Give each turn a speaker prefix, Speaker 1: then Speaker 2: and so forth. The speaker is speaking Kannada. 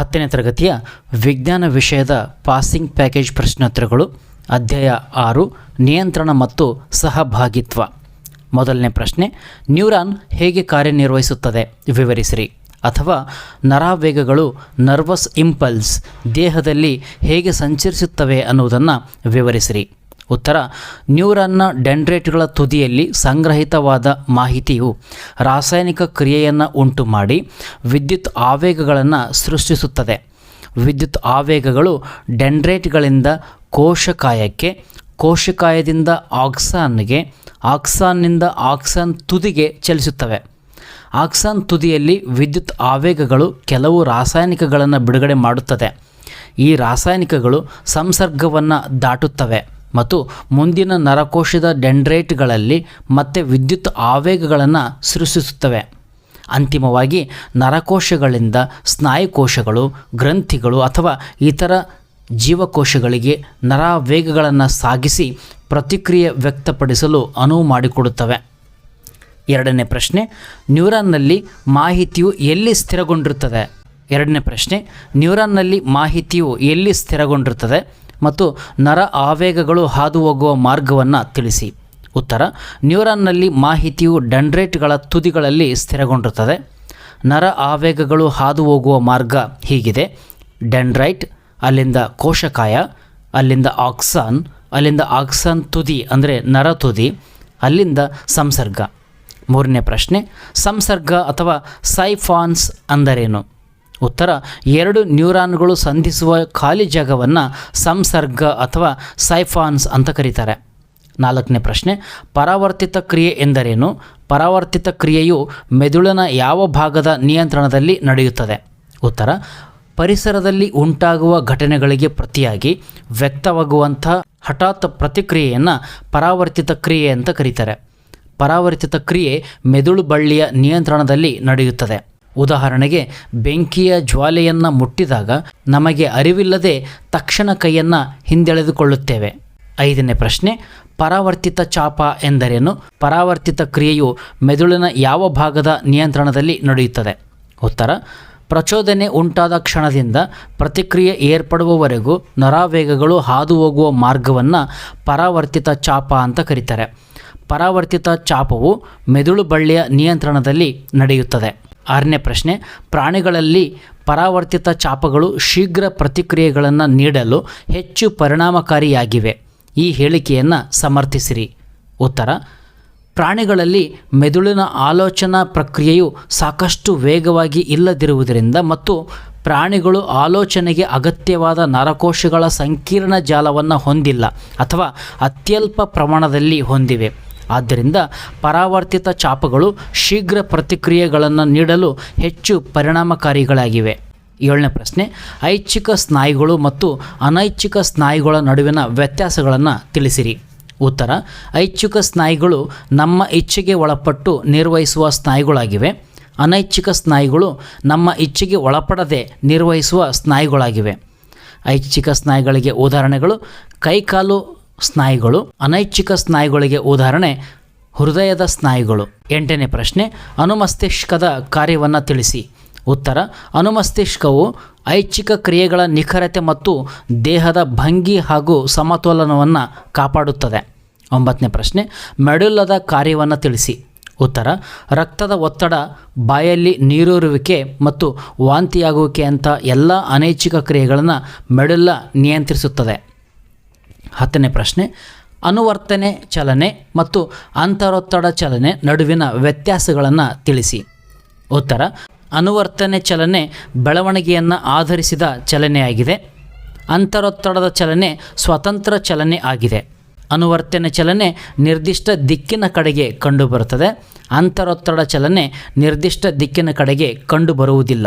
Speaker 1: ಹತ್ತನೇ ತರಗತಿಯ ವಿಜ್ಞಾನ ವಿಷಯದ ಪಾಸಿಂಗ್ ಪ್ಯಾಕೇಜ್ ಪ್ರಶ್ನೋತ್ತರಗಳು, ಅಧ್ಯಾಯ ಆರು, ನಿಯಂತ್ರಣ ಮತ್ತು ಸಹಭಾಗಿತ್ವ. ಮೊದಲನೇ ಪ್ರಶ್ನೆ, ನ್ಯೂರಾನ್ ಹೇಗೆ ಕಾರ್ಯನಿರ್ವಹಿಸುತ್ತದೆ? ವಿವರಿಸಿರಿ. ಅಥವಾ, ನರಾವೇಗಗಳು, ನರ್ವಸ್ ಇಂಪಲ್ಸ್, ದೇಹದಲ್ಲಿ ಹೇಗೆ ಸಂಚರಿಸುತ್ತವೆ ಅನ್ನುವುದನ್ನು ವಿವರಿಸಿರಿ. ಉತ್ತರ, ನ್ಯೂರನ್ನ ಡೆಂಡ್ರೇಟ್ಗಳ ತುದಿಯಲ್ಲಿ ಸಂಗ್ರಹಿತವಾದ ಮಾಹಿತಿಯು ರಾಸಾಯನಿಕ ಕ್ರಿಯೆಯನ್ನು ಉಂಟು ಮಾಡಿ ವಿದ್ಯುತ್ ಆವೇಗಗಳನ್ನು ಸೃಷ್ಟಿಸುತ್ತದೆ. ವಿದ್ಯುತ್ ಆವೇಗಗಳು ಡೆಂಡ್ರೇಟ್ಗಳಿಂದ ಕೋಶಕಾಯಕ್ಕೆ, ಕೋಶಕಾಯದಿಂದ ಆಕ್ಸಾನ್ಗೆ, ಆಕ್ಸಾನ್ನಿಂದ ಆಕ್ಸಾನ್ ತುದಿಗೆ ಚಲಿಸುತ್ತವೆ. ಆಕ್ಸಾನ್ ತುದಿಯಲ್ಲಿ ವಿದ್ಯುತ್ ಆವೇಗಗಳು ಕೆಲವು ರಾಸಾಯನಿಕಗಳನ್ನು ಬಿಡುಗಡೆ ಮಾಡುತ್ತದೆ. ಈ ರಾಸಾಯನಿಕಗಳು ಸಂಸರ್ಗವನ್ನು ದಾಟುತ್ತವೆ. ಮತ್ತು ಮುಂದಿನ ನರಕೋಶದ ಡೆಂಡ್ರೇಟ್ಗಳಲ್ಲಿ ಮತ್ತೆ ವಿದ್ಯುತ್ ಆವೇಗಗಳನ್ನು ಸೃಷ್ಟಿಸುತ್ತವೆ. ಅಂತಿಮವಾಗಿ ನರಕೋಶಗಳಿಂದ ಸ್ನಾಯುಕೋಶಗಳು ಗ್ರಂಥಿಗಳು ಅಥವಾ ಇತರ ಜೀವಕೋಶಗಳಿಗೆ ನರಾವೇಗಗಳನ್ನು ಸಾಗಿಸಿ ಪ್ರತಿಕ್ರಿಯೆ ವ್ಯಕ್ತಪಡಿಸಲು ಅನುವು ಮಾಡಿಕೊಡುತ್ತವೆ. ಎರಡನೇ ಪ್ರಶ್ನೆ, ನ್ಯೂರಾನ್ನಲ್ಲಿ ಮಾಹಿತಿಯು ಎಲ್ಲಿ ಸ್ಥಿರಗೊಂಡಿರುತ್ತದೆ? ಎರಡನೇ ಪ್ರಶ್ನೆ, ನ್ಯೂರಾನ್ನಲ್ಲಿ ಮಾಹಿತಿಯು ಎಲ್ಲಿ ಸ್ಥಿರಗೊಂಡಿರುತ್ತದೆ? ಮತ್ತು ನರ ಆವೇಗಗಳು ಹಾದು ಹೋಗುವ ಮಾರ್ಗವನ್ನು ತಿಳಿಸಿ. ಉತ್ತರ, ನ್ಯೂರಾನ್ನಲ್ಲಿ ಮಾಹಿತಿಯು ಡಂಡ್ರೇಟ್ಗಳ ತುದಿಗಳಲ್ಲಿ ಸ್ಥಿರಗೊಂಡಿರುತ್ತದೆ. ನರ ಆವೇಗಗಳು ಹಾದು ಹೋಗುವ ಮಾರ್ಗ ಹೀಗಿದೆ. ಡೆಂಡ್ರೈಟ್, ಅಲ್ಲಿಂದ ಕೋಶಕಾಯ, ಅಲ್ಲಿಂದ ಆಕ್ಸಾನ್ ಅಲ್ಲಿಂದ ಆಕ್ಸಾನ್ ತುದಿ ಅಂದರೆ ನರ ತುದಿ, ಅಲ್ಲಿಂದ ಸಂಸರ್ಗ. ಮೂರನೇ ಪ್ರಶ್ನೆ, ಸಂಸರ್ಗ ಅಥವಾ ಸೈಫಾನ್ಸ್ ಅಂದರೇನು? ಉತ್ತರ, ಎರಡು ನ್ಯೂರಾನ್ಗಳು ಸಂಧಿಸುವ ಖಾಲಿ ಜಾಗವನ್ನು ಸಂಸರ್ಗ ಅಥವಾ ಸೈಫಾನ್ಸ್ ಅಂತ ಕರೀತಾರೆ. ನಾಲ್ಕನೇ ಪ್ರಶ್ನೆ, ಪರಾವರ್ತಿತ ಕ್ರಿಯೆ ಎಂದರೇನು? ಪರಾವರ್ತಿತ ಕ್ರಿಯೆಯು ಮೆದುಳಿನ ಯಾವ ಭಾಗದ ನಿಯಂತ್ರಣದಲ್ಲಿ ನಡೆಯುತ್ತದೆ? ಉತ್ತರ, ಪರಿಸರದಲ್ಲಿ ಉಂಟಾಗುವ ಘಟನೆಗಳಿಗೆ ಪ್ರತಿಯಾಗಿ ವ್ಯಕ್ತವಾಗುವಂಥ ಹಠಾತ್ ಪ್ರತಿಕ್ರಿಯೆಯನ್ನು ಪರಾವರ್ತಿತ ಕ್ರಿಯೆ ಅಂತ ಕರೀತಾರೆ. ಪರಾವರ್ತಿತ ಕ್ರಿಯೆ ಮೆದುಳು ಬಳ್ಳಿಯ ನಿಯಂತ್ರಣದಲ್ಲಿ ನಡೆಯುತ್ತದೆ. ಉದಾಹರಣೆಗೆ, ಬೆಂಕಿಯ ಜ್ವಾಲೆಯನ್ನು ಮುಟ್ಟಿದಾಗ ನಮಗೆ ಅರಿವಿಲ್ಲದೆ ತಕ್ಷಣ ಕೈಯನ್ನು ಹಿಂದೆಳೆದುಕೊಳ್ಳುತ್ತೇವೆ. ಐದನೇ ಪ್ರಶ್ನೆ, ಪರಾವರ್ತಿತ ಚಾಪ ಎಂದರೇನು? ಪರಾವರ್ತಿತ ಕ್ರಿಯೆಯು ಮೆದುಳಿನ ಯಾವ ಭಾಗದ ನಿಯಂತ್ರಣದಲ್ಲಿ ನಡೆಯುತ್ತದೆ? ಉತ್ತರ, ಪ್ರಚೋದನೆ ಉಂಟಾದ ಕ್ಷಣದಿಂದ ಪ್ರತಿಕ್ರಿಯೆ ಏರ್ಪಡುವವರೆಗೂ ನರಾವೇಗಗಳು ಹಾದು ಹೋಗುವ ಮಾರ್ಗವನ್ನು ಪರಾವರ್ತಿತ ಚಾಪ ಅಂತ ಕರೀತಾರೆ. ಪರಾವರ್ತಿತ ಚಾಪವು ಮೆದುಳು ಬಳ್ಳಿಯ ನಿಯಂತ್ರಣದಲ್ಲಿ ನಡೆಯುತ್ತದೆ. ಆರನೇ ಪ್ರಶ್ನೆ, ಪ್ರಾಣಿಗಳಲ್ಲಿ ಪರಾವರ್ತಿತ ಚಾಪಗಳು ಶೀಘ್ರ ಪ್ರತಿಕ್ರಿಯೆಗಳನ್ನು ನೀಡಲು ಹೆಚ್ಚು ಪರಿಣಾಮಕಾರಿಯಾಗಿವೆ. ಈ ಹೇಳಿಕೆಯನ್ನು ಸಮರ್ಥಿಸಿರಿ. ಉತ್ತರ, ಪ್ರಾಣಿಗಳಲ್ಲಿ ಮೆದುಳಿನ ಆಲೋಚನಾ ಪ್ರಕ್ರಿಯೆಯು ಸಾಕಷ್ಟು ವೇಗವಾಗಿ ಇಲ್ಲದಿರುವುದರಿಂದ ಮತ್ತು ಪ್ರಾಣಿಗಳು ಆಲೋಚನೆಗೆ ಅಗತ್ಯವಾದ ನರಕೋಶಗಳ ಸಂಕೀರ್ಣ ಜಾಲವನ್ನು ಹೊಂದಿಲ್ಲ ಅಥವಾ ಅತ್ಯಲ್ಪ ಪ್ರಮಾಣದಲ್ಲಿ ಹೊಂದಿವೆ. ಆದ್ದರಿಂದ ಪರಾವರ್ತಿತ ಚಾಪಗಳು ಶೀಘ್ರ ಪ್ರತಿಕ್ರಿಯೆಗಳನ್ನು ನೀಡಲು ಹೆಚ್ಚು ಪರಿಣಾಮಕಾರಿಗಳಾಗಿವೆ. ಏಳನೇ ಪ್ರಶ್ನೆ, ಐಚ್ಛಿಕ ಸ್ನಾಯುಗಳು ಮತ್ತು ಅನೈಚ್ಛಿಕ ಸ್ನಾಯುಗಳ ನಡುವಿನ ವ್ಯತ್ಯಾಸಗಳನ್ನು ತಿಳಿಸಿರಿ. ಉತ್ತರ, ಐಚ್ಛಿಕ ಸ್ನಾಯುಗಳು ನಮ್ಮ ಇಚ್ಛೆಗೆ ಒಳಪಟ್ಟು ನಿರ್ವಹಿಸುವ ಸ್ನಾಯುಗಳಾಗಿವೆ. ಅನೈಚ್ಛಿಕ ಸ್ನಾಯುಗಳು ನಮ್ಮ ಇಚ್ಛೆಗೆ ಒಳಪಡದೆ ನಿರ್ವಹಿಸುವ ಸ್ನಾಯುಗಳಾಗಿವೆ. ಐಚ್ಛಿಕ ಸ್ನಾಯುಗಳಿಗೆ ಉದಾಹರಣೆಗಳು, ಕೈಕಾಲು ಸ್ನಾಯುಗಳು, ಅನೈಚ್ಛಿಕ ಸ್ನಾಯುಗಳಿಗೆ ಉದಾಹರಣೆ, ಹೃದಯದ ಸ್ನಾಯುಗಳು. ಎಂಟನೇ ಪ್ರಶ್ನೆ, ಅನುಮಸ್ತಿಷ್ಕದ ಕಾರ್ಯವನ್ನು ತಿಳಿಸಿ. ಉತ್ತರ, ಅನುಮಸ್ತಿಷ್ಕವು ಐಚ್ಛಿಕ ಕ್ರಿಯೆಗಳ ನಿಖರತೆ ಮತ್ತು ದೇಹದ ಭಂಗಿ ಹಾಗೂ ಸಮತೋಲನವನ್ನು ಕಾಪಾಡುತ್ತದೆ. ಒಂಬತ್ತನೇ ಪ್ರಶ್ನೆ ಮೆಡುಲ್ಲದ ಕಾರ್ಯವನ್ನು ತಿಳಿಸಿ. ಉತ್ತರ, ರಕ್ತದ ಒತ್ತಡ, ಬಾಯಲ್ಲಿ ನೀರೂರುವಿಕೆ ಮತ್ತು ವಾಂತಿಯಾಗುವಿಕೆ ಅಂತ ಎಲ್ಲ ಅನೈಚ್ಛಿಕ ಕ್ರಿಯೆಗಳನ್ನು ಮೆಡುಲ್ಲ ನಿಯಂತ್ರಿಸುತ್ತದೆ. ಹತ್ತನೇ ಪ್ರಶ್ನೆ, ಅನುವರ್ತನೆ ಚಲನೆ ಮತ್ತು ಅಂತರೊತ್ತಡ ಚಲನೆ ನಡುವಿನ ವ್ಯತ್ಯಾಸಗಳನ್ನು ತಿಳಿಸಿ. ಉತ್ತರ, ಅನುವರ್ತನೆ ಚಲನೆ ಬೆಳವಣಿಗೆಯನ್ನು ಆಧರಿಸಿದ ಚಲನೆಯಾಗಿದೆ ಅಂತರೊತ್ತಡದ ಚಲನೆ ಸ್ವತಂತ್ರ ಚಲನೆ ಆಗಿದೆ. ಅನುವರ್ತನೆ ಚಲನೆ ನಿರ್ದಿಷ್ಟ ದಿಕ್ಕಿನ ಕಡೆಗೆ ಕಂಡುಬರುತ್ತದೆ. ಅಂತರೊತ್ತಡ ಚಲನೆ ನಿರ್ದಿಷ್ಟ ದಿಕ್ಕಿನ ಕಡೆಗೆ ಕಂಡುಬರುವುದಿಲ್ಲ.